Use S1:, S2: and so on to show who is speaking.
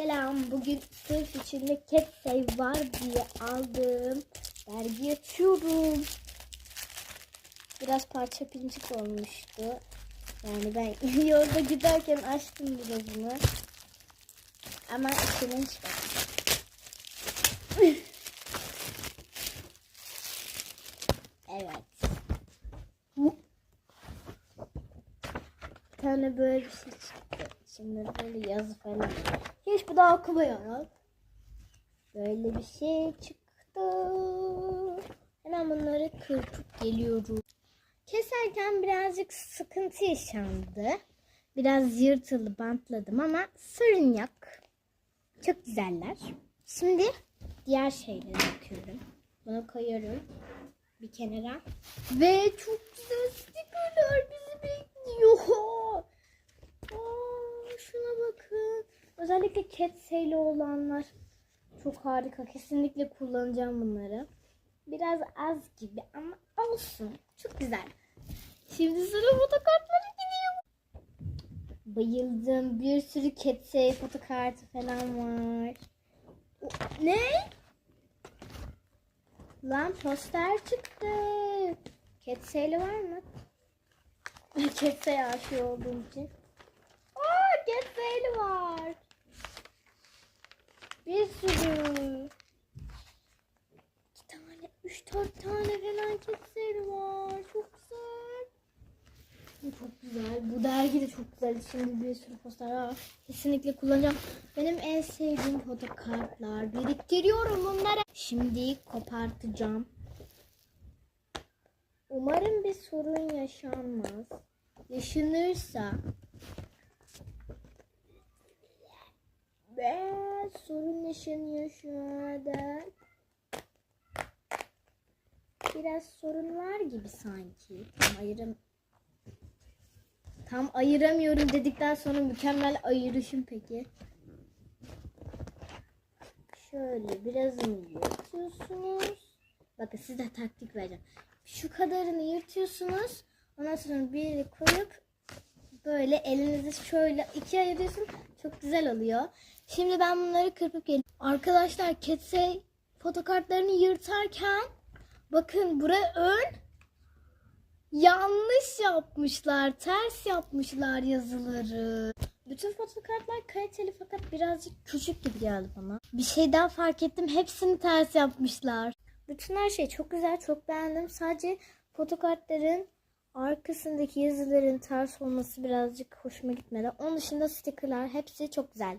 S1: Selam. Bugün sırf içinde save var diye aldım. Dergi açıyorum. Biraz parça pincik olmuştu. Yani ben yolda giderken açtım birazını. Ama içinden çıkarttım. evet. Bir tane böyle bir şey. Şimdi böyle yazı falan. Hiç bu da okumuyorum. Böyle bir şey çıktı. Hemen bunları kırpıp geliyorum. Keserken birazcık sıkıntı yaşandı. Biraz yırtılı bantladım ama sorun yok. Çok güzeller. Şimdi diğer şeyleri bakıyorum. Bunu koyuyorum bir kenara. Ve çok güzel stikerler bizi bekliyor. Aa, şuna bakın. Özellikle cat sale olanlar çok harika. Kesinlikle kullanacağım bunları. Biraz az gibi ama olsun. Çok güzel. Şimdi sıra fotokartlara gidiyor. Bayıldım. Bir sürü cat sale fotokartı falan var. Ne? Lan poster çıktı. Cat sale var mı? Cat sale aşığı olduğum için. Aa, cat sale var. Sürü. İki tane, üç dört tane falan sale var. Çok güzel. Bu çok güzel. Bu dergi de çok güzel. Şimdi bir sürü poster var. Kesinlikle kullanacağım. Benim en sevdiğim fotokartlar. Biriktiriyorum bunları. Şimdi kopartacağım. Umarım bir sorun yaşanmaz. Yaşanırsa sorun yaşanıyor şu anda. Biraz sorun var gibi sanki. Tam ayırım Tam ayıramıyorum dedikten sonra mükemmel ayırışım peki. Şöyle birazını yırtıyorsunuz. Bakın size taktik vereceğim. Şu kadarını yırtıyorsunuz. Ondan sonra bir koyup böyle elinizi şöyle ikiye ayırıyorsun. Çok güzel oluyor. Şimdi ben bunları kırpıp geleyim. Arkadaşlar Ketsey fotokartlarını yırtarken bakın buraya ön yanlış yapmışlar. Ters yapmışlar yazıları. Bütün fotokartlar kaliteli fakat birazcık küçük gibi geldi bana. Bir şey daha fark ettim. Hepsini ters yapmışlar. Bütün her şey çok güzel, çok beğendim. Sadece fotokartların arkasındaki yazıların ters olması birazcık hoşuma gitmedi. Onun dışında stickerlar hepsi çok güzel.